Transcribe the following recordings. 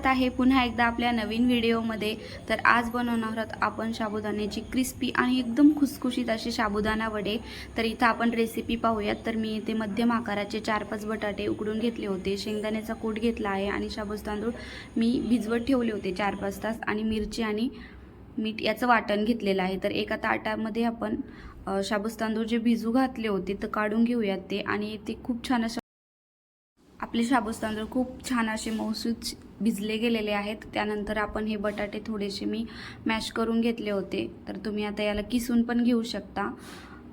स्वागत आहे पुन्हा एकदा आपल्या नवीन व्हिडिओमध्ये. तर आज बनवणार आहोत आपण साबुदाण्याची क्रिस्पी आणि एकदम खुसखुशीत अशी साबुदाणा वडे. तर इथं आपण रेसिपी पाहूयात. तर मी इथे मध्यम आकाराचे चार पाच बटाटे उकडून घेतले होते. शेंगदाण्याचा कूट घेतला आहे आणि शाबूस तांदूळ मी भिजवत ठेवले होते चार पाच तास. आणि मिरची आणि मीठ याचं वाटण घेतलेलं आहे. तर एका ताटामध्ये आपण अ, शाबूस तांदूळ जे भिजू घातले होते तर काढून घेऊयात ते. आणि ते खूप छान असं आपले शाबूस तांदूळ खूप छान असे मौसूद भिजले गेलेले आहेत. त्यानंतर आपण हे बटाटे थोडेसे मी मॅश करून घेतले होते. तर तुम्ही आता याला किसून पण घेऊ शकता.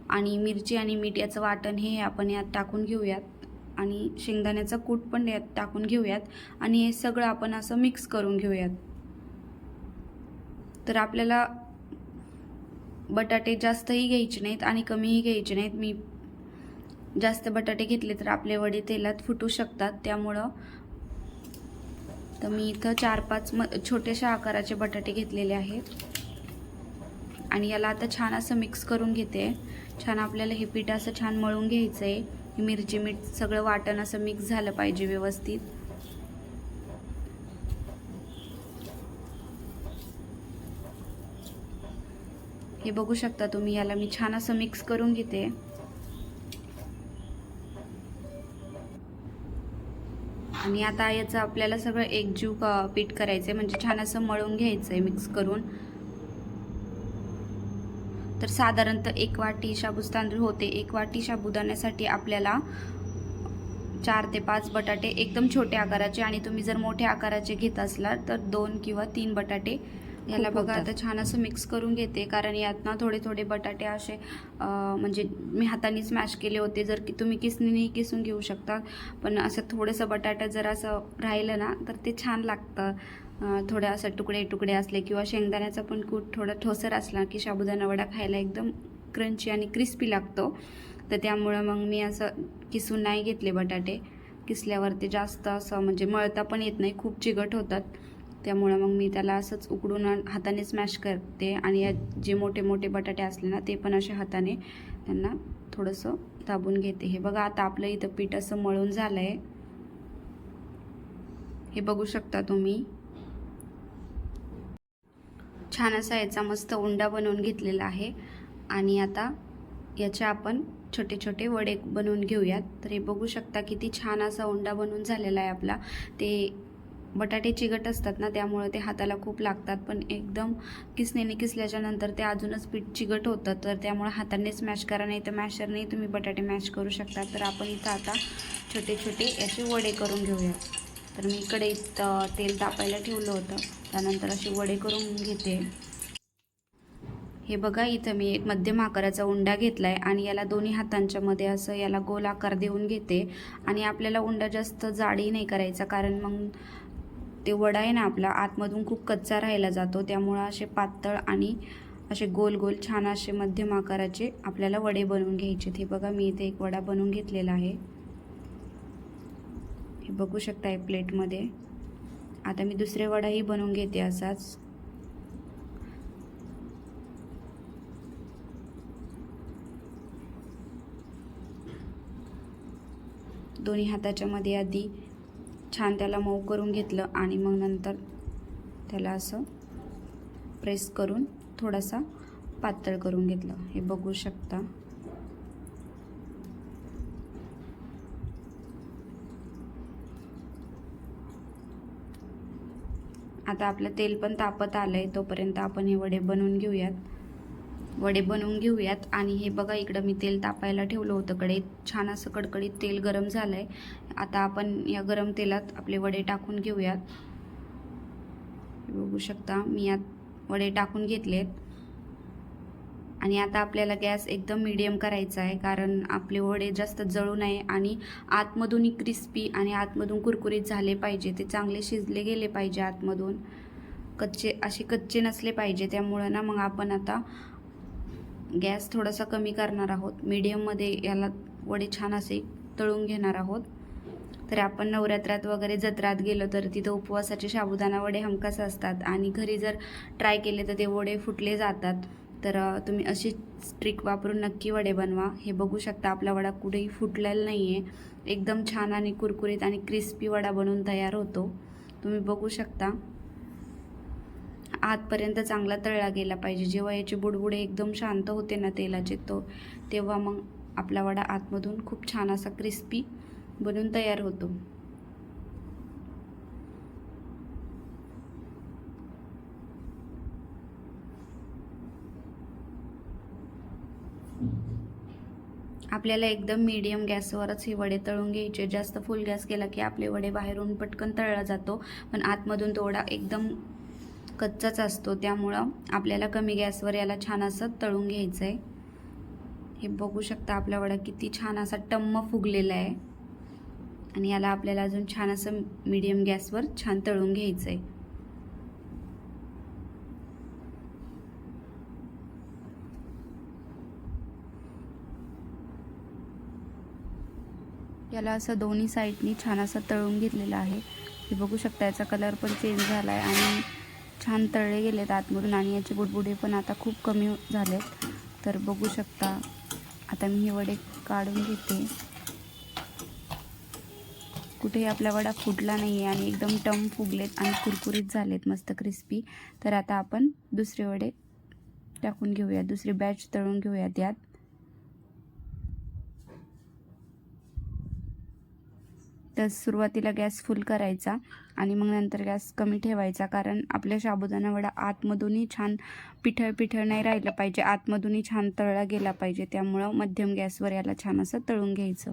आणि मिरची आणि मीठ याचं वाटण हे आपण यात टाकून घेऊयात. आणि शेंगदाण्याचा कूट पण यात टाकून घेऊयात. आणि हे सगळं आपण असं मिक्स करून घेऊयात. तर आपल्याला बटाटे जास्तही घ्यायचे नाहीत आणि कमीही घ्यायचे नाहीत. मी जास्त बटाटे घेतले तर आपले वडे तेलात फुटू शकतात. त्यामुळं तर मी इथं चार पाच म छोट्याशा आकाराचे बटाटे घेतलेले आहेत. आणि याला आता छान असं मिक्स करून घेते. छान आपल्याला हे पीठ असं छान मळून घ्यायचं आहे मिरची मीठ सगळं वाटण असं मिक्स झालं पाहिजे व्यवस्थित. हे बघू शकता तुम्ही याला मी छान असं मिक्स करून घेते. आणि आता याचं आपल्याला सगळं एकजीव पीठ करायचं आहे म्हणजे छान असं मळून घ्यायचं आहे मिक्स करून. तर साधारणतः एक वाटी शाबूस तांदूळ होते एक वाटी साबुदाण्यासाठी आपल्याला चार ते पाच बटाटे एकदम छोट्या आकाराचे आणि तुम्ही जर मोठ्या आकाराचे घेत असला तर दोन किंवा तीन बटाटे याला बघा आता छान असं मिक्स करून घेते. कारण यात ना थोडे थोडे बटाटे असे म्हणजे मी हाताने स्मॅश केले होते. जर की तुम्ही किसनीने किसून घेऊ शकता. पण असं थोडंसं बटाटा जर असं राहिलं ना तर ते छान लागतं. थोडं असं तुकडे तुकडे असले किंवा शेंगदाण्याचा पण कूट थोडा ठोसर असला की साबुदाणा वडा खायला एकदम क्रंची आणि क्रिस्पी लागतो. तर त्यामुळं मग मी असं किसून नाही घेतले बटाटे. किसल्यावर ते जास्त असं म्हणजे मळता पण येत नाही. खूप चिकट होतात. त्यामुळं मग मी त्याला असंच उकडून हाताने स्मॅश करते. आणि या जे मोठे मोठे बटाटे असले ना ते पण असे हाताने त्यांना थोडंसं दाबून घेते. हे बघा आता आपलं इथं पीठ असं मळून झालं आहे हे बघू शकता तुम्ही. छान असा याचा मस्त उंडा बनवून घेतलेला आहे. आणि आता याचे आपण छोटे छोटे वडे बनवून घेऊयात. तर हे बघू शकता किती छान असा उंडा बनवून झालेला आहे आपला. ते बटाटे चिगट असतात ना त्यामुळे ते हाताला खूप लागतात. पण एकदम किसनेने किसल्याच्या नंतर ते अजूनच पीठ चिगट होतं. तर त्यामुळे हाताने स्मॅश करा नाही तर मॅशरने तुम्ही बटाटे मॅश करू शकता. तर आपण इथं आता छोटे छोटे याचे वडे करून घेऊया. तर मी इकडे तेल तापायला ठेवलं होतं. त्यानंतर असे वडे करून घेते. हे बघा इथं मी एक मध्यम आकाराचा उंडा घेतला आहे आणि याला दोन्ही हातांच्या मध्ये असं याला गोल आकार देऊन घेते. आणि आपल्याला उंडा जास्त जाडी नाही करायचा कारण मग ते वडा आहे ना आपला आतमधून खूप कच्चा राहिला जातो. त्यामुळं असे पातळ आणि असे गोल गोल छान असे मध्यम आकाराचे आपल्याला वडे बनवून घ्यायचे हे बघा मी इथे एक वडा बनवून घेतलेला आहे. हे बघू शकता आहे प्लेटमध्ये. आता मी दुसरे वडाही बनवून घेते असाच. दोन्ही हाताच्या मध्ये आधी छान त्याला मऊ करून घेतलं आणि मग नंतर त्याला असं प्रेस करून थोडासा पातळ करून घेतलं. हे बघू शकता. आता आपलं तेल पण तापत आलं आहे तोपर्यंत आपण हे वडे बनवून घेऊयात. वडे बनवून घेऊयात. आणि हे बघा इकडं मी तेल तापायला ठेवलं होतं कडे. छान असं कडकडीत तेल गरम झालं आहे आता आपण या गरम तेलात आपले वडे टाकून घेऊयात. बघू शकता मी यात वडे टाकून घेतलेत. आणि आता आपल्याला गॅस एकदम मीडियम करायचा आहे कारण आपले वडे जास्त जळू नये आणि आतमधूनही क्रिस्पी आणि आतमधून कुरकुरीत झाले पाहिजे. ते चांगले शिजले गेले पाहिजे आतमधून. कच्चे असे कच्चे नसले पाहिजे. त्यामुळं ना मग आपण आता गॅस थोडासा कमी करणार आहोत. मीडियममध्ये याला वडे छान असे तळून घेणार आहोत. तर आपण नवरात्रात वगैरे जत्रात गेलो तर तिथं उपवासाचे साबुदाणा वडे हमखास असतात. आणि घरी जर ट्राय केले तर ते वडे फुटले जातात. तर तुम्ही अशी ट्रिक वापरून नक्की वडे बनवा. हे बघू शकता आपला वडा कुठेही फुटलेला नाही आहे एकदम छान आणि कुरकुरीत आणि क्रिस्पी वडा बनवून तयार होतो. तुम्ही बघू शकता. आतपर्यंत चांगला तळला गेला पाहिजे. जेव्हा याचे बुडबुडे एकदम शांत होते ना तेलाचे तो तेव्हा मग आपला वडा आतमधून खूप छान असा क्रिस्पी बनून तयार होतो. आपल्याला एकदम मीडियम गॅसवरच हे वडे तळून घ्यायचे. जास्त फुल गॅस केला की आपले वडे बाहेरून पटकन तळला जातो. पण आतमधून तो वडा एकदम कच्चाच असतो. त्यामुळं आपल्याला कमी गॅसवर याला छान असं तळून घ्यायचं आहे हे बघू शकता आपला वडा किती छान असा टम्म फुगलेला आहे. आणि याला आपल्याला अजून छान असं मीडियम गॅसवर छान तळून घ्यायचं आहे याला असं दोन्ही साईडनी छान असं तळून घेतलेलं आहे. हे बघू शकता याचा कलर पण चेंज झाला आहे आणि छान तळले गेलेत आतमधून आणि याचे बुडबुडे पण आता खूप कमी झालेत. तर बघू शकता आता मी हे वडे काढून घेते. कुठेही आपला वडा फुटला नाही आहे आणि एकदम टम फुगलेत आणि कुरकुरीत झालेत मस्त क्रिस्पी तर आता आपण दुसरे वडे टाकून घेऊया दुसरी बॅच तळून घेऊयात यात. तर सुरुवातीला गॅस फुल करायचा आणि मग नंतर गॅस कमी ठेवायचा. कारण आपल्या साबुदाणा वडा आतमधूनही छान पिठळ पिठळ नाही राहिलं पाहिजे. आतमधूनही छान तळला गेला पाहिजे. त्यामुळं मध्यम गॅसवर याला छान असं तळून घ्यायचं.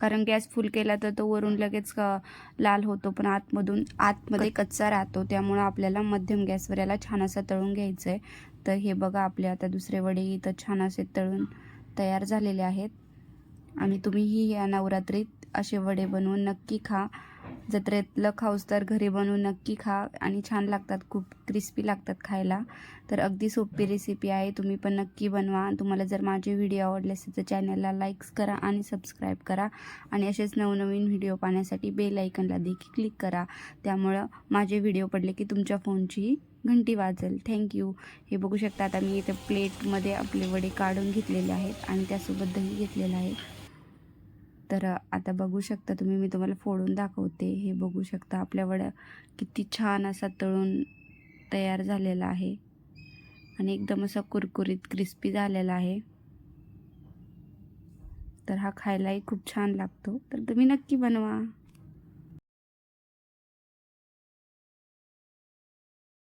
कारण गॅस फुल केला तर तो वरून लगेच क- लाल होतो. पण आतमधून आतमध्ये कच्चा राहतो. त्यामुळं आपल्याला मध्यम गॅसवर याला छान असं तळून घ्यायचं आहे तर हे बघा आपले आता दुसरे वडे इथं छान असे तळून तयार झालेले आहेत. आणि तुम्हीही या नवरात्रीत असे वडे बनवून नक्की खा. जत्रेतलं खाऊस तर घरी बनवून नक्की खा आणि छान लागतात खूप क्रिस्पी लागतात खायला. तर अगदी सोपी रेसिपी आहे तुम्ही पण नक्की बनवा. तुम्हाला जर माझे व्हिडिओ आवडले असेल तर चॅनलला लाईक्स करा आणि सबस्क्राईब करा. आणि असेच नवनवीन व्हिडिओ पाहण्यासाठी बेल आयकनला देखील क्लिक करा. त्यामुळं माझे व्हिडिओ पडले की तुमच्या फोनची घंटी वाजेल. थँक्यू हे बघू शकता आता मी इथे प्लेटमध्ये आपले वडे काढून घेतलेले आहेत आणि त्यासोबत दही घेतलेलं आहे. तर आता बघू शकता तुम्ही मी तुम्हाला फोडून दाखवते. हे बघू शकता आपल्या वड्या किती छान असा तळून तयार झालेला आहे. आणि एकदम असा कुरकुरीत क्रिस्पी झालेला आहे. तर हा खायलाही खूप छान लागतो. तर तुम्ही नक्की बनवा.